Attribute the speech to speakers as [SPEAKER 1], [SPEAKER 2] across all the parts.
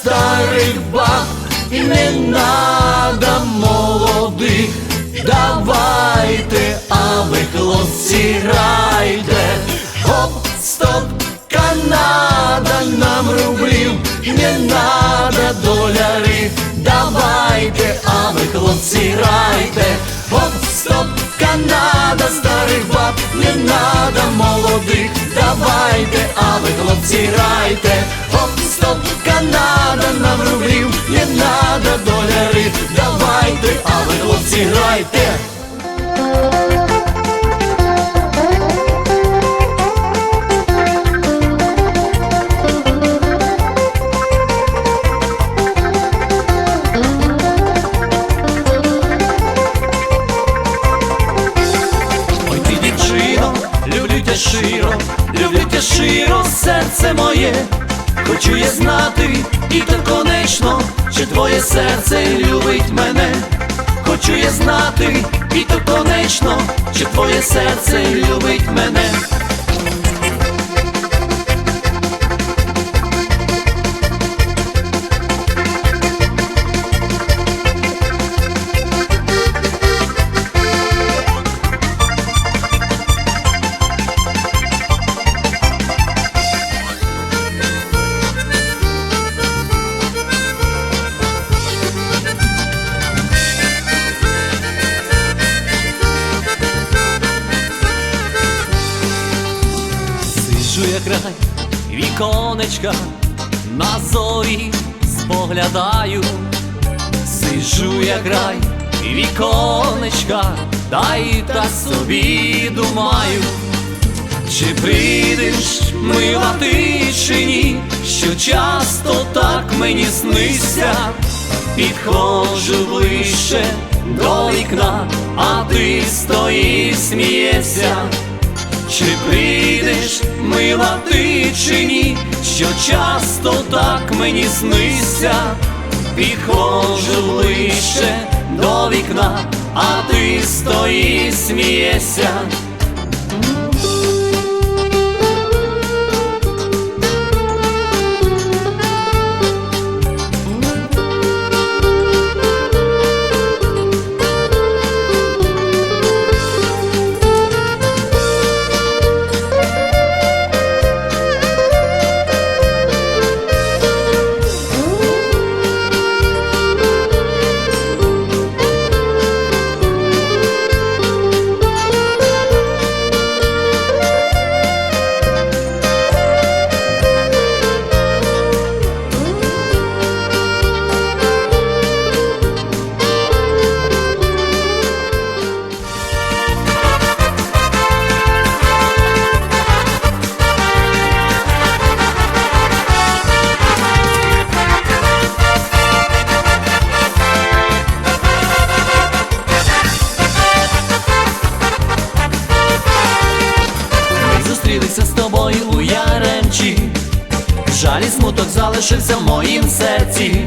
[SPEAKER 1] старих баб і не надо молодих. Давайте, а ви хлопці грайте. Хоп, стоп, Канада нам рублів, не надо долярів. Давайте, а ви хлопці грайте. Хоп, стоп, Канада старих баб, не надо молодих. Давайте, а ви хлопці грайте. Хлопці. Ой, дівчино, люблю тя широ, люблю тя широ, серце моє, хочу я знати, і то конечно, чи твоє серце любить мене, хочу я знати, і то конечно, чи твоє серце любить мене. Віконечка, на зорі споглядаю, сиджу я край віконечка, дай та собі думаю, чи прийдеш мила ти чи ні, що часто так мені сниться, підходжу ближче до вікна, а ти стоїш, смієшся. Чи прийдеш, мила ти чи ні, що часто так мені снися, підходжу ближче до вікна, а ти стоїш, смієшся. Жаль і смуток залишився в моїм серці.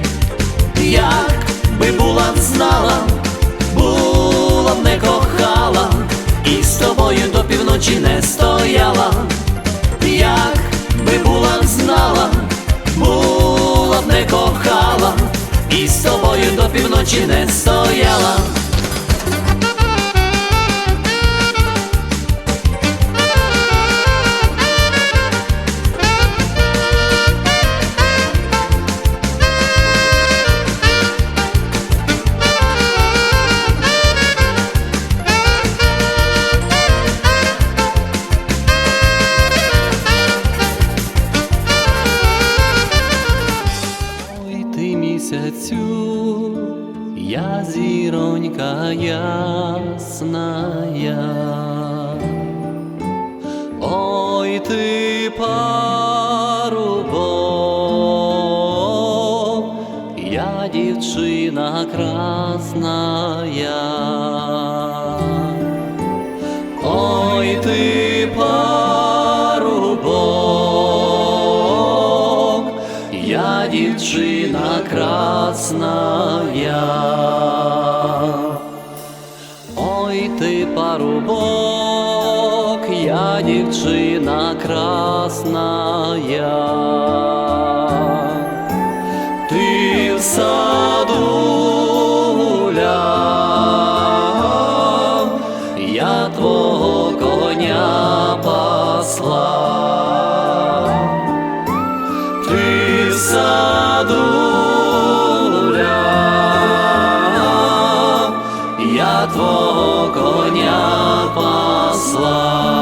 [SPEAKER 1] Як би була б знала, була б не кохала, і з тобою до півночі не стояла. Як би була б знала, була б не кохала, і з тобою до півночі не стояла. Ясная. Ой ти парубок, я дівчина красная. Ой ти парубок, я дівчина красная. Ти парубок, я дівчина красная. саду гуляв, я твого коня пасла, ти в саду я твого коня пасла.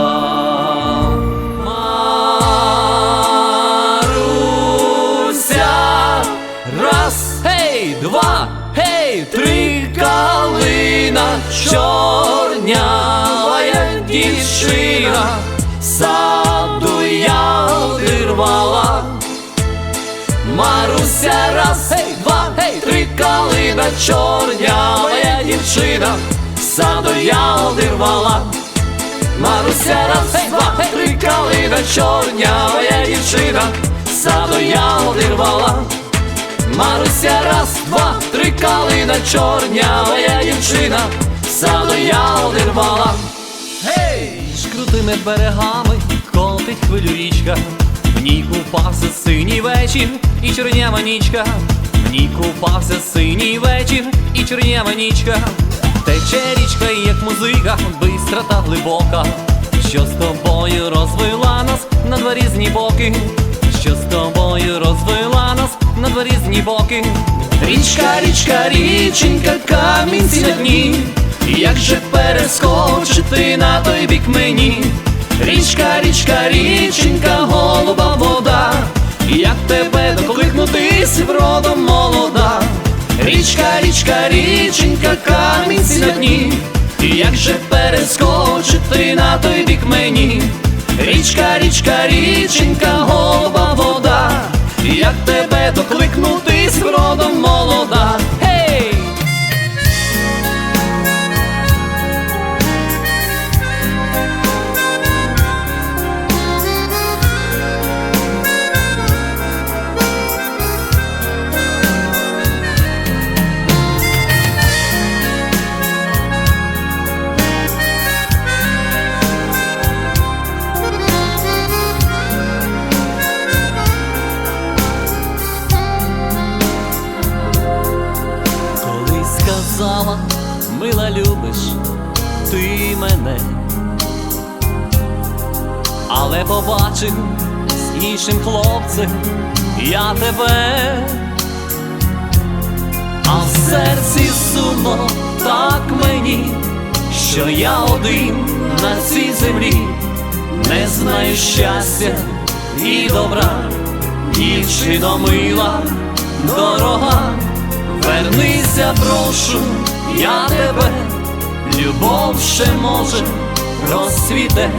[SPEAKER 1] Раз, гей, два, гей, три калина, чорнявая дівчина, саду я вирвала. Маруся, раз, гей, два, калина, чорнявая дівчина, саду я одірвала. Маруся, раз, два, три калина, чорнявая дівчина, саду я одірвала. Маруся, раз, два, три калина, чорнявая дівчина, саду я одірвала. Гей! Ж крутими берегами котить хвилю річка, в ній купався синій вечір і чорнява нічка, в ній купався синій вечір і чорнява нічка. Тече річка, як музика, бистра та глибока, що з тобою розвела нас на два різні боки, що з тобою розвела нас на два різні боки. Річка, річка, річенька, камінці на дні. Як же перескочити на той бік мені? Річка, річка, річенька, голуба вода, як тебе докликнутись вродом молода? Річка, річка, річенька, камінці на дні, як же перескочити на той бік мені? Річка, річка, річенька, голова вода, мене, але побачив з іншим хлопцем я тебе, а в серці сумно так мені, що я один на цій землі. Не знаю щастя і добра, дівчино мила, дорога. Вернися, прошу, я тебе, любов ще може розцвіте,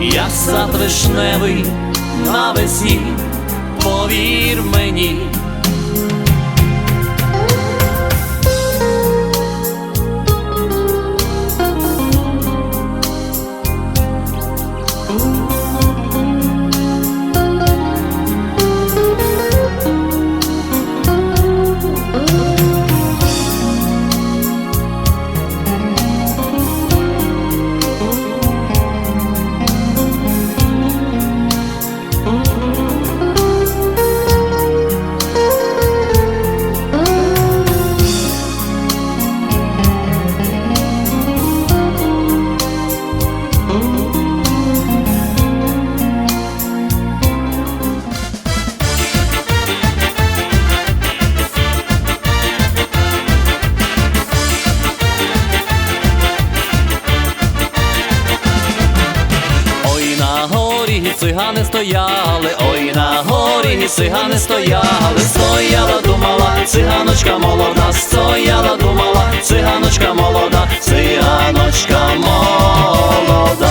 [SPEAKER 1] як сад вишневий навесні, повір мені. Горі цигани стояли, ой на горі цигани стояли, стояла, думала, циганочка молода, стояла, думала, циганочка молода, циганочка молода.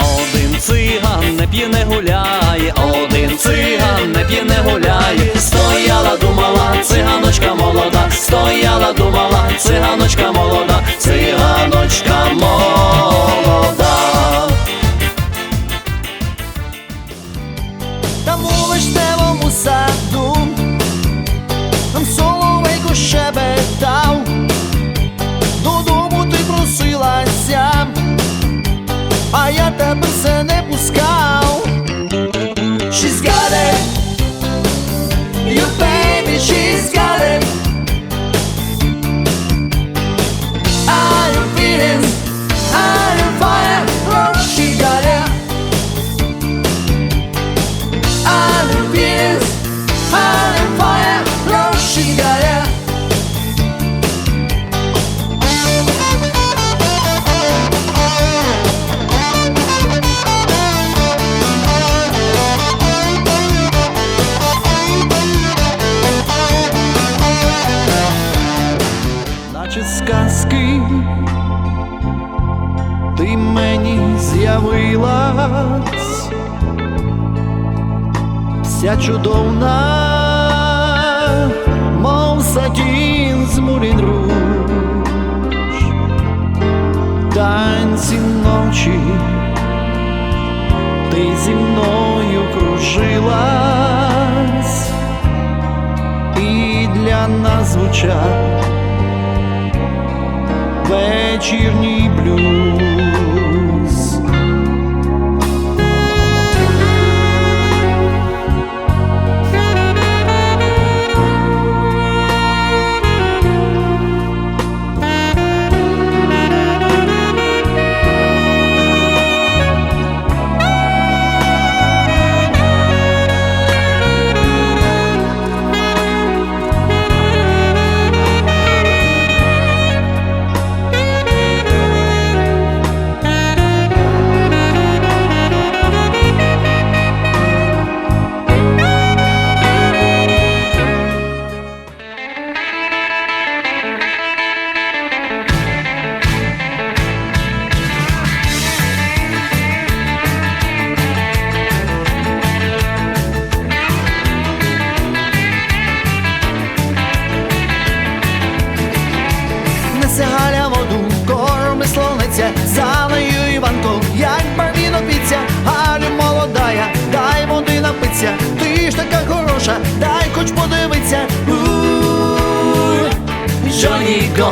[SPEAKER 1] Один циган не п'є не гуляє, один циган не п'є не гуляє. Циганочка молода, стояла, думала, циганочка молода,
[SPEAKER 2] вся чудовна, мов сатін з Мулін Руж, танці ночі, ти зі мною кружилась, і для нас звучав вечірній блюз. Johnny, go.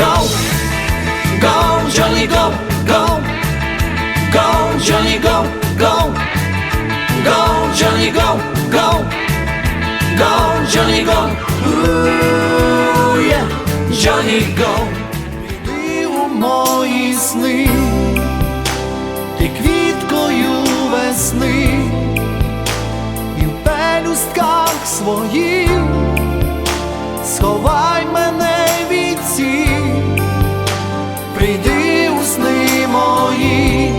[SPEAKER 2] Go. Go, Johnny, go, go. Go, Johnny, go, go. Go, Johnny, go, go. Go, Johnny, go. Ooh, yeah. Johnny, go. Мої сни, ти квіткою весни, і в пелюстках своїх сховай мене від всіх, прийди у сни мої,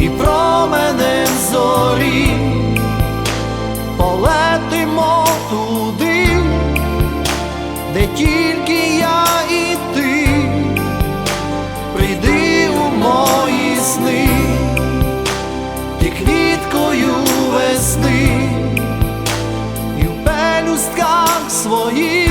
[SPEAKER 2] і про мене пелюстках